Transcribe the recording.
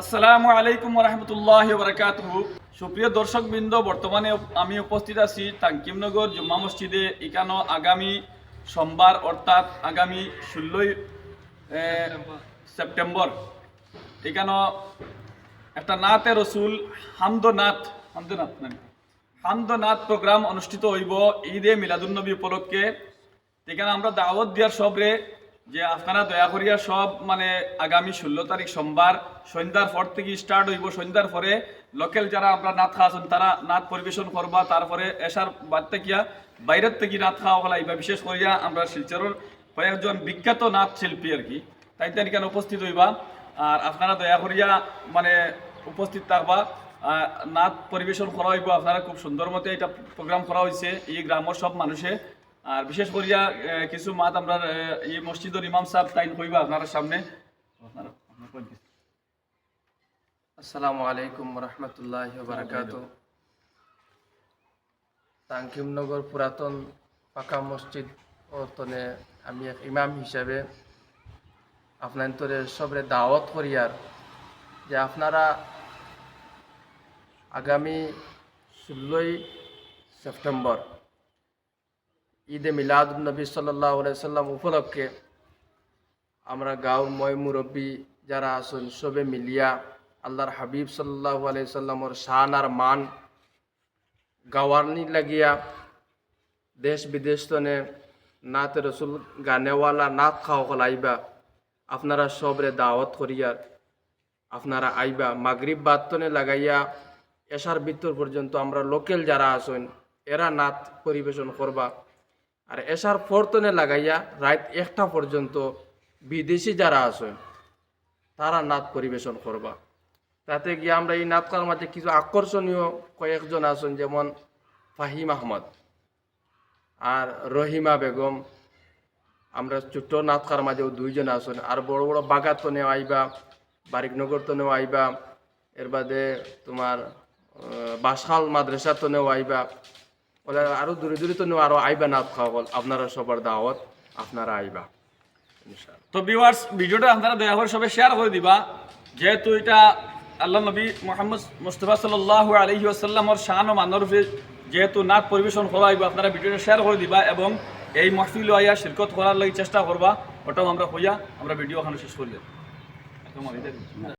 আসসালামু আলাইকুম রহমতুল্লাহ বরকাতহ। সুপ্রিয় দর্শকবৃন্দ, বর্তমানে আমি উপস্থিত আছি তাঙ্কিমনগর জুম্মা মসজিদে। এখানো আগামী সোমবার অর্থাৎ আগামী ষোলোই সেপ্টেম্বর। এখানো একটা নাতে রসুল হামদনাথ হামদনাথ নাম হামদনাথ প্রোগ্রাম অনুষ্ঠিত হইব ঈদে মিলাদুন্নবী উপলক্ষে। এখানে আমরা দাওয়াত দিয়ার সবরে যে আপনারা দয়া করিয়া সব মানে আগামী ষোলো তারিখ সোমবার, সন্ধ্যার পর থেকে স্টার্ট হইব। সন্ধ্যার পরে লোকাল যারা আমরা নাথ খাওয়া আছেন, তারা নাথ পরিবেশন করবা। তারপরে এসার বাদ থেকে বাইরের থেকে নাথ খাওয়া হলা এইবা বিশেষ করিয়া আমরা শিলচরের কয়েকজন বিখ্যাত নাথ শিল্পী আর কি, তাই তাই এখানে উপস্থিত হইবা। আর আপনারা দয়া করিয়া মানে উপস্থিত থাকবা। নাচ পরিবেশন করা হইব। আপনারা খুব সুন্দর মতে এটা প্রোগ্রাম করা হয়েছে এই গ্রামের সব মানুষে আর বিশেষ করিয়া কিছু মাত আমরা এই মসজিদের ইমাম সাহেব তাইন কইবা আপনারা সামনে। আসসালামু আলাইকুম রহমতুল্লাহ বারকাত তাঙ্কিমনগর পুরাতন পাকা মসজিদ ও তনে আমি এক ইমাম হিসাবে আপনার সবরে দাওয়াত করিয়ার যে আপনারা আগামী ষোলোই সেপ্টেম্বর ঈদে মিলাদ নবী সাল্লাহ সাল্লাম উপলক্ষে আমরা গাঁওর ময় মুরব্বী যারা আছেন, সবে মিলিয়া, আল্লাহর হাবিব সাল্লাহ আলাইসাল্লামর শান আর মান গাওয়ারনি লাগিয়া দেশ বিদেশ তনে নাতে রসুল গানেওয়ালা নাত খাওয়া আইবা, আপনারা সবরে দাওয়াত করিয়ার আপনারা আইবা। মাগরিব বাতনে লাগাইয়া এশার ভিতর পর্যন্ত আমরা লোকেল যারা আছেন, এরা নাত পরিবেশন করবা। আর এসার ফরতনে লাগাইয়া রাত একটা পর্যন্ত বিদেশি যারা আছেন তারা নাচ পরিবেশন করবা। তাতে গিয়ে আমরা এই নাটকার মাঝে কিছু আকর্ষণীয় কয়েকজন আছেন, যেমন ফাহিম আহমদ আর রহিমা বেগম। আমরা ছোট্ট নাটকার মাঝেও দুইজন আছেন, আর বড় বড় বাগাত নেওয়া আইবা বারিকনগর তো নেওয়া আইবা, এর বাদে তোমার বাসাল মাদ্রাসা তো নেওয়া আইবা। ওরা আরও দূরে দূরে তো আরও আইবা নাচ খাওয়া আপনারা সবার দাওয়াত, আপনারা আইবা তো ভিউয়ার্স ভিডিওটা আপনারা দয়া করে সবাই শেয়ার করে দিবা। যেহেতু এটা আল্লাহ নবী মোহাম্মদ মুস্তফা সাল্লাহ আলহি আসাল্লামর শান ও মানরফে যেহেতু নাচ পরিবেশন করা হইব, আপনারা ভিডিওটা শেয়ার করে দিবা এবং এই মহফিল আইয়া শিরকত করার লাগি চেষ্টা করবা। ওটাও আমরা হইয়া আমরা ভিডিও ওখানে শেষ করি।